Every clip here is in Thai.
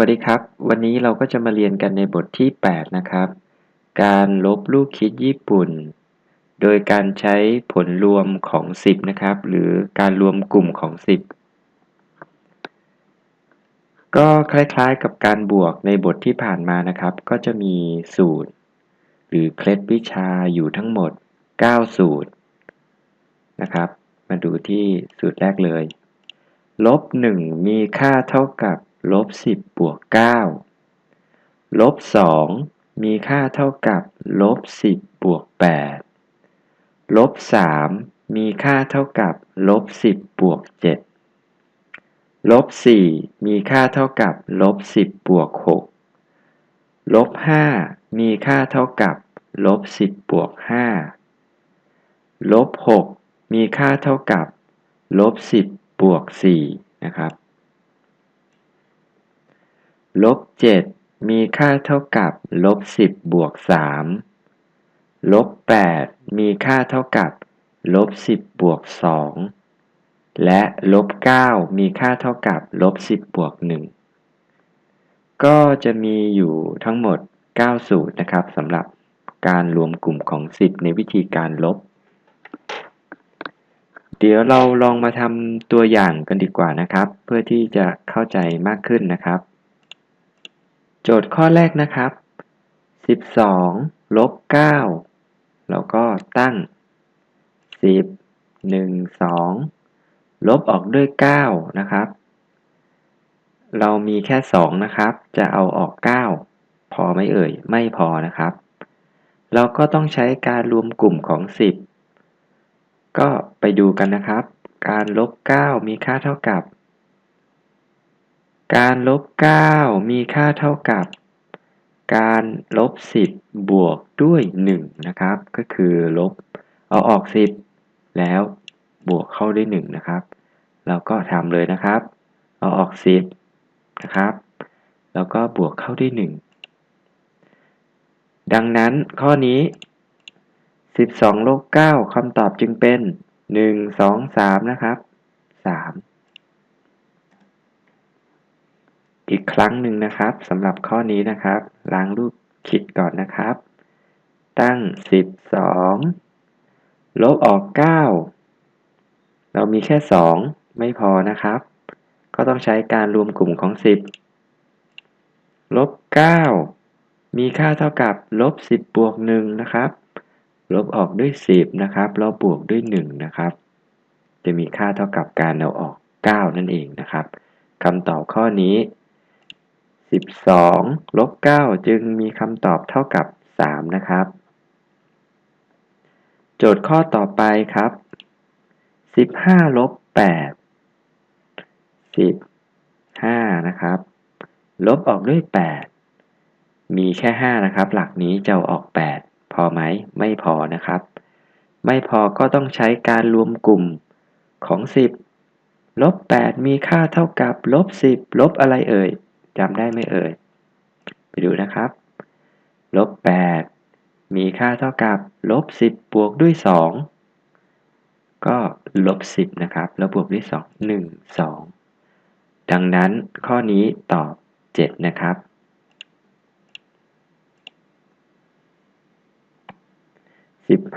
วัสดีครับ วันนี้เราก็จะมาเรียนกันในบทที่ 8 นะครับ การลบลูกคิดญี่ปุ่น โดยการใช้ผลรวมของ 10 นะครับ หรือการรวมกลุ่มของ 10 ก็คล้ายๆกับการบวกในบทที่ผ่านมานะครับ ก็จะมีสูตร หรือเคล็ดวิชาอยู่ทั้งหมด 9 สูตรนะครับ มาดูที่สูตรแรกเลย ลบ 1 มีค่าเท่ากับ ลบ10บวก9ลบ2มีค่าเท่ากับลบ10บวก8ลบ3มีค่าเท่ากับลบ10บวก7ลบ4มีค่าเท่ากับลบ10บวก6ลบ5มีค่าเท่ากับลบ10บวก5ลบ6มีค่าเท่ากับลบ10บวก4นะครับ ลบ7มีค่าเท่ากับลบ10บวก3ลบ8มีค่าเท่ากับลบ10บวก2และลบ9มีค่าเท่ากับลบ10บวก1ก็จะมีอยู่ทั้งหมด 9 สูตรนะครับสำหรับการรวมกลุ่มของ 10 ในวิธีการลบ เดี๋ยวเราลองมาทำตัวอย่างกันดีกว่านะครับ เพื่อที่จะเข้าใจมากขึ้นนะครับ โจทย์ข้อแรกนะครับ 12ลบ9แล้วก็ตั้ง 10 1 2 ลบออกด้วย 9 นะครับ เรามีแค่ 2 นะครับ จะเอาออก 9 พอไหมเอ่ย ไม่พอนะครับ เราก็ต้องใช้การรวมกลุ่มของ 10 ก็ไปดูกันนะครับ การลบ 9 มีค่าเท่ากับ การลบ9มีค่าเท่ากับการลบ10บวกด้วย1นะครับ ก็คือลบเอาออก10แล้วบวกเข้าด้วย1นะครับ เราก็ทำเลยนะครับ เอาออก10นะครับ แล้วก็บวกเข้าด้วย1ดังนั้นข้อนี้ 12ลบ9คำตอบจึงเป็น 1 2 3 นะครับ 3 อีกครั้งหนึ่งนะครับสำหรับข้อนี้นะครับ ล้างรูปคิดก่อนนะครับ ตั้ง 12 ลบออก 9 เรามีแค่ 2 ไม่พอนะครับ ก็ต้องใช้การรวมกลุ่มของ 10 ลบ 9 มีค่าเท่ากับลบ 10 บวก 1 นะครับ ลบออกด้วย 10 นะครับแล้วบวกด้วย 1 นะครับ จะมีค่าเท่ากับการเอาออก 9 นั่นเองนะครับคำตอบข้อนี้ 12ลบ9จึงมีคำตอบเท่ากับ 3 นะครับ โจทย์ข้อต่อไปครับ 15ลบ8 15 นะครับ ลบออกด้วย 8 มีแค่ 5 นะครับ หลักนี้จะออก 8 พอไหม ไม่พอนะครับ ไม่พอก็ต้องใช้การรวมกลุ่มของ 10ลบ8มีค่าเท่ากับลบ10ลบอะไรเอ่ย จำได้ไหมเอ่ย ไปดูนะครับ ลบ 8 มีค่าเท่ากับลบ 10 บวกด้วย 2 ก็ลบ 10 นะครับ แล้วบวกด้วย 2 1 2 ดังนั้นข้อนี้ตอบ 7 นะครับ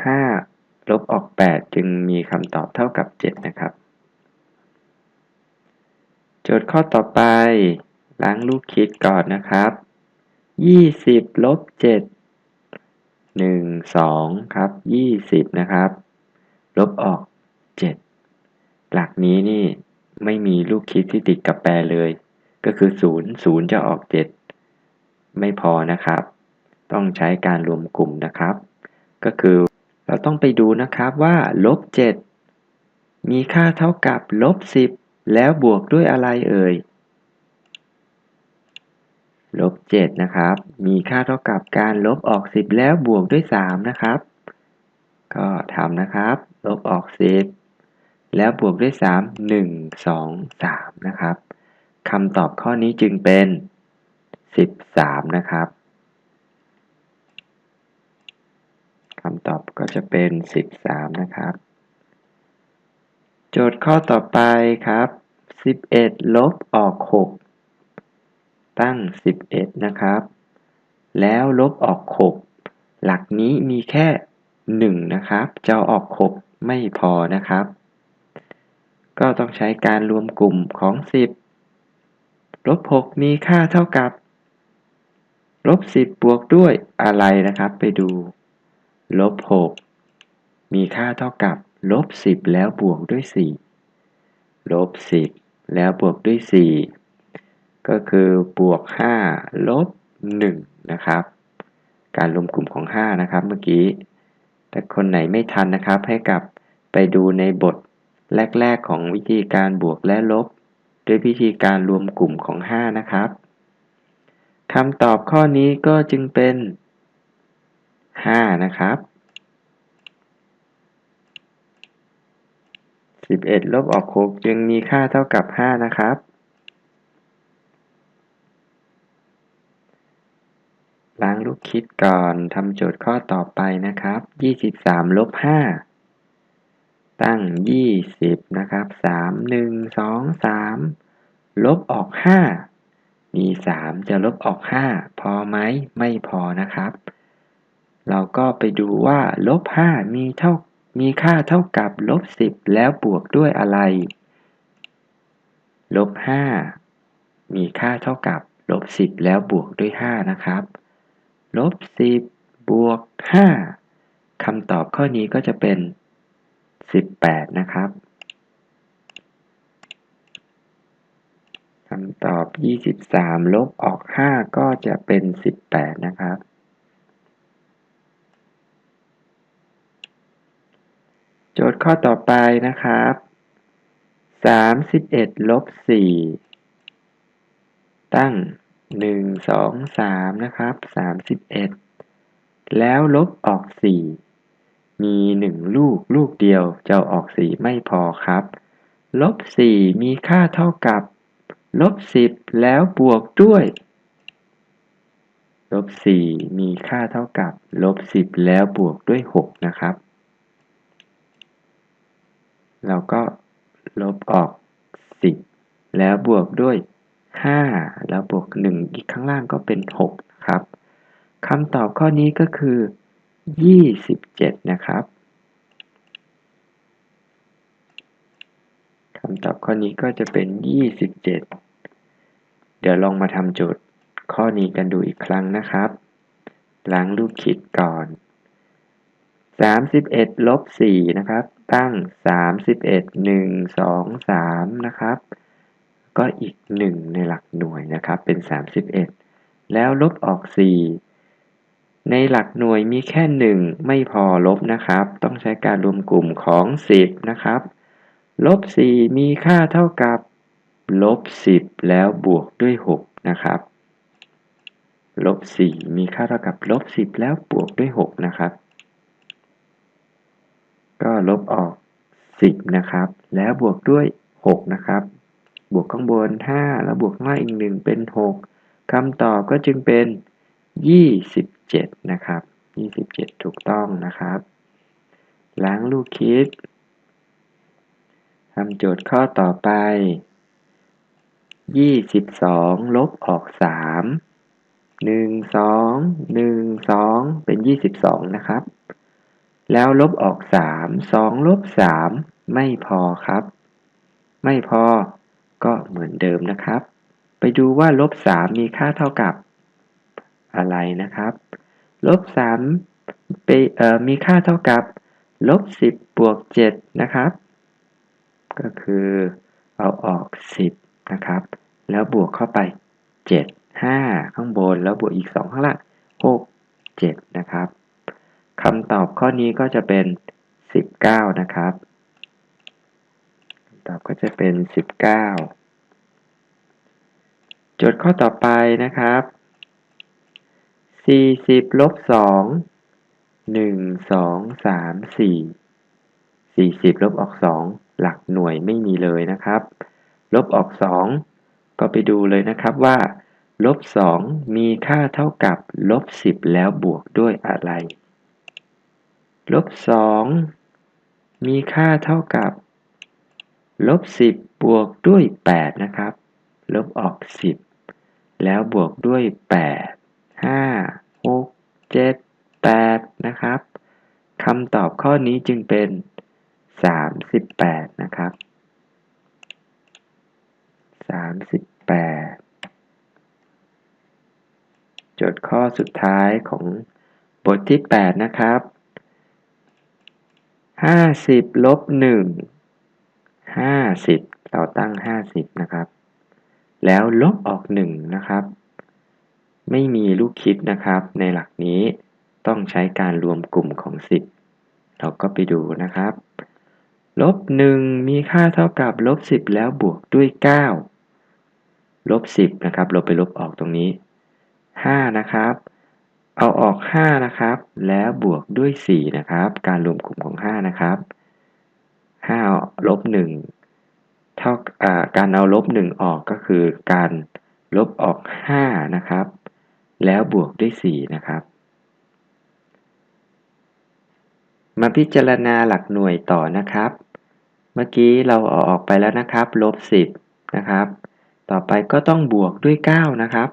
15 ลบออก 8 จึงมีคำตอบเท่ากับ 7 นะครับโจทย์ข้อต่อไป ล้างลูกคิดก่อนนะครับ20ลบ7 1 2ครับ20นะครับ ลบออก7หลักนี้นี่ไม่มีลูกคิดที่ติดกับแปรเลย ก็คือ0 0จะออก7ไม่พอนะครับ ต้องใช้การรวมกลุ่มนะครับ ก็คือเราต้องไปดูนะครับว่าลบ7มีค่าเท่ากับลบ10แล้วบวกด้วยอะไรเอ่ย ลบ7นะครับ มีค่าเท่ากับการลบออก 10 แล้วบวกด้วย 3 นะครับ ก็ทำนะครับ ลบออก 10 แล้วบวกด้วย 3 1 2 3 นะครับคำตอบข้อนี้จึงเป็น 13 นะครับคำตอบก็จะเป็น 13 นะครับ โจทย์ข้อต่อไปครับ 11 ลบออก 6 ตั้ง 11 นะครับ แล้วลบออก 6 หลักนี้มีแค่ 1 นะครับ จะออก 6 ไม่พอนะครับ ก็ต้องใช้การรวมกลุ่มของ 10 ลบ 6 มีค่าเท่ากับลบ 10 บวกด้วยอะไรนะครับ ไปดูลบ 6 มีค่าเท่ากับลบ 10 แล้วบวกด้วย 4 ลบ 10 แล้วบวกด้วย 4 ก็คือบวก 5 ลบ 1 นะครับ การรวมกลุ่มของ 5 นะครับเมื่อกี้ แต่คนไหนไม่ทันนะครับให้กลับไปดูในบทแรก ๆ ของวิธีการบวกและลบ ด้วยวิธีการรวมกลุ่มของ 5 นะครับคำตอบข้อนี้ก็จึงเป็น 5 นะครับ 11 ลบออก6จึงมีค่าเท่ากับ 5 นะครับ ล้างลูกคิดก่อนทำโจทย์ข้อต่อไปนะครับ 23ลบ5ตั้ง 20 นะครับ 3 1 2 3 ลบออก 5 มี 3 จะลบออก 5 พอไหม ไม่พอนะครับ เราก็ไปดูว่าลบ 5 มีเท่า มีค่าเท่ากับลบ 10 แล้วบวกด้วยอะไร ลบ 5 มีค่าเท่ากับลบ 10 แล้วบวกด้วย 5 นะครับ ลบ10บวก5คำตอบข้อนี้ก็จะเป็น18นะครับคำตอบ23ลบออก5ก็จะเป็น18นะครับโจทย์ข้อต่อไปนะครับ31ลบ4ตั้ง 1 2 3นะครับ31แล้วลบออก4มี1ลูกลูกเดียวจะออก4ไม่พอครับ ลบ4มีค่าเท่ากับลบ10แล้วบวกด้วยลบ4มีค่าเท่ากับลบ10แล้วบวกด้วย6นะครับ เราก็ลบออก10แล้วบวกด้วย 5 แล้วบวก 1 อีกข้างล่างก็เป็น6ครับคำตอบข้อนี้ก็คือ 27 นะครับคำตอบข้อนี้ก็จะเป็น 27 เดี๋ยวลองมาทำโจทย์ข้อนี้กันดูอีกครั้งนะครับล้างลูกคิดก่อน 31ลบ4นะครับ ตั้ง 31 1 2 3 นะครับ ก็อีก 1 ในหลักหน่วยนะครับเป็น 31 แล้วลบออก 4 ในหลักหน่วยมีแค่ 1 ไม่พอลบนะครับ ต้องใช้การรวมกลุ่มของ 10 นะครับลบ 4 มีค่าเท่ากับลบ 10 แล้วบวกด้วย 6 นะครับลบ 4 มีค่าเท่ากับลบ 10 แล้วบวกด้วย 6 นะครับ ก็ลบออก 10 นะครับ แล้วบวกด้วย 6 นะครับ บวกข้างบน 5 แล้วบวกข้างล่างอีก 1 เป็น 6คำตอบก็จึงเป็น 27 นะครับ 27 ถูกต้องนะครับ ล้างลูกคิดทำโจทย์ข้อต่อไป 22 ลบออก 3 1 2 1 2 เป็น 22 นะครับ แล้วลบออก 3 2 ลบ 3 ไม่พอครับ ไม่พอ ก็เหมือนเดิมนะครับ ไปดูว่าลบ3มีค่าเท่ากับอะไรนะครับ ลบ3ไปเอ่อมีค่าเท่ากับลบ10บวก7นะครับ ก็คือเอาออก 10 นะครับ แล้วบวกเข้าไป 7 5 ข้างบน แล้วบวกอีก 2 ข้างล่าง6 7 นะครับคำตอบข้อนี้ก็จะเป็น 19 นะครับ ตอบก็จะเป็น 19 โจทย์ข้อต่อไปนะครับ 40ลบ2 1 2 3 4 40 ลบออก 2 หลักหน่วยไม่มีเลยนะครับ ลบออก 2 ก็ไปดูเลยนะครับว่า ลบ 2 มีค่าเท่ากับ ลบ 10 แล้วบวกด้วยอะไร ลบสองมีค่าเท่ากับ ลบสิบบวกด้วยแปดนะครับ ลบออกสิบแล้วบวกด้วย 8 5 6 7 8 นะครับคำตอบข้อนี้จึงเป็น 38 นะครับ 38 โจทย์ข้อสุดท้ายของบทที่ 8 นะครับ 50 ลบ 1 50 เราตั้ง 50 นะครับ แล้วลบออก 1 นะครับ ไม่มีลูกคิดนะครับ ในหลักนี้ต้องใช้การรวมกลุ่มของ 10 เราก็ไปดูนะครับ ลบ 1 มีค่าเท่ากับลบ 10 แล้วบวกด้วย 9 ลบ 10 นะครับลบไปลบออกตรงนี้ 5 นะครับเอาออก 5 นะครับ แล้วบวกด้วย 4 นะครับ การรวมกลุ่มของ 5 นะครับ 5 ลบ 1 เท่าการเอาลบ 1 ออกก็คือการลบออก 5 นะครับ แล้วบวกด้วย 4 นะครับ มาพิจารณาหลักหน่วยต่อนะครับ เมื่อกี้เราเอาออกไปแล้วนะครับ ลบ 10 นะครับ ต่อไปก็ต้องบวกด้วย 9 นะครับ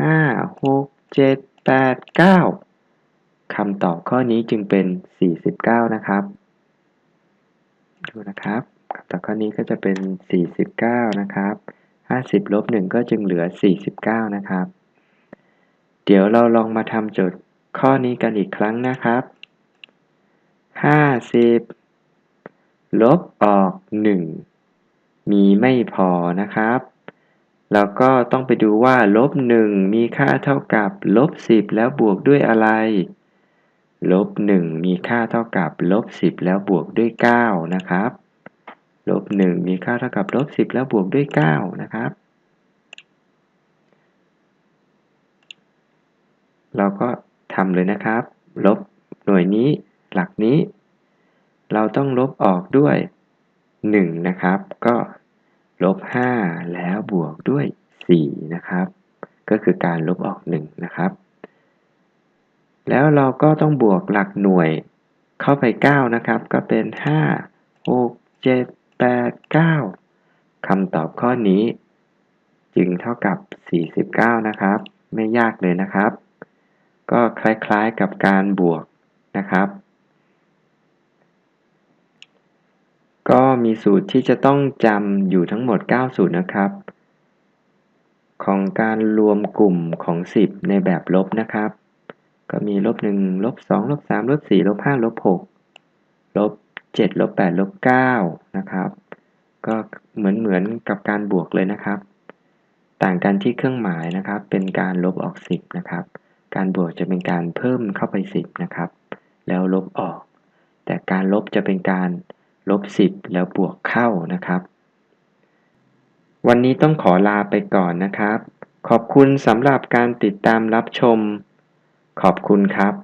5 6 7 8 9คำตอบข้อนี้จึงเป็น 49 นะครับ ดูนะครับ คำตอบข้อนี้ก็จะเป็น 49 นะครับ 50ลบ1ก็จึงเหลือ 49 นะครับ เดี๋ยวเราลองมาทำโจทย์ข้อนี้กันอีกครั้งนะครับ 50 ลบออก 1 มีไม่พอนะครับ แล้วก็ต้องไปดูว่าลบ 1 มีค่าเท่ากับลบ 10 แล้วบวกด้วยอะไรลบ 1 มีค่าเท่ากับลบ 10 แล้วบวกด้วย 9 นะครับ ลบ1มีค่าเท่ากับลบ10 แล้วบวกด้วย 9 นะครับ เราก็ทำเลยนะครับ ลบหน่วยนี้หลักนี้ เราต้องลบออกด้วย 1 นะครับ ก็ลบ 5 แล้วบวกด้วย 4 นะครับ ก็คือการลบออก 1 นะครับ แล้วเราก็ต้องบวกหลักหน่วยเข้าไป 9 นะครับ ก็เป็น 5 6 7 8 9 คำตอบข้อนี้ จึงเท่ากับ 49 นะครับ ไม่ยากเลยนะครับ ก็คล้ายๆกับการบวกนะครับ ก็มีสูตรที่จะต้องจำอยู่ทั้งหมด 9 สูตรนะครับ ของการรวมกลุ่มของ 10 ในแบบลบนะครับ ก็มีลบ1ลบ2ลบ3ลบ4ลบ5ลบ6ลบ 7ลบ8ลบ9นะครับ ก็เหมือนเหมือนกับการบวกเลยนะครับ ต่างกันที่เครื่องหมายนะครับ เป็นการลบออก 10 นะครับ การบวกจะเป็นการเพิ่มเข้าไป 10 นะครับ แล้วลบออก แต่การลบจะเป็นการลบ 10 แล้วบวกเข้านะครับ วันนี้ต้องขอลาไปก่อนนะครับ ขอบคุณสำหรับการติดตามรับชม ขอบคุณครับ